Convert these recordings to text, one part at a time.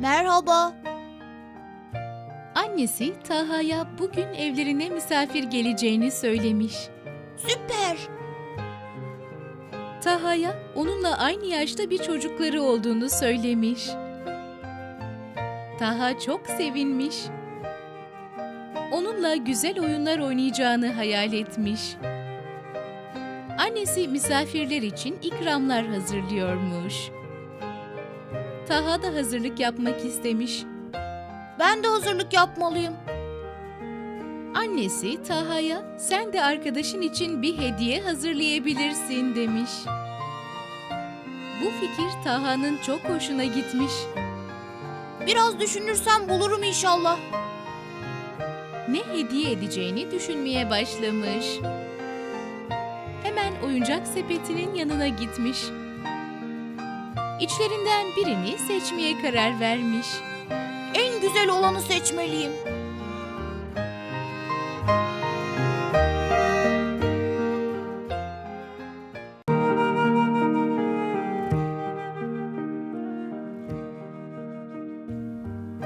Merhaba. Annesi Taha'ya bugün evlerine misafir geleceğini söylemiş. Süper. Taha'ya onunla aynı yaşta bir çocukları olduğunu söylemiş. Taha çok sevinmiş. Onunla güzel oyunlar oynayacağını hayal etmiş. Annesi misafirler için ikramlar hazırlıyormuş. Taha da hazırlık yapmak istemiş. Ben de hazırlık yapmalıyım. Annesi Taha'ya sen de arkadaşın için bir hediye hazırlayabilirsin demiş. Bu fikir Taha'nın çok hoşuna gitmiş. Biraz düşünürsem bulurum inşallah. Ne hediye edeceğini düşünmeye başlamış. Hemen oyuncak sepetinin yanına gitmiş. İçlerinden birini seçmeye karar vermiş. En güzel olanı seçmeliyim.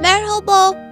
Merhaba.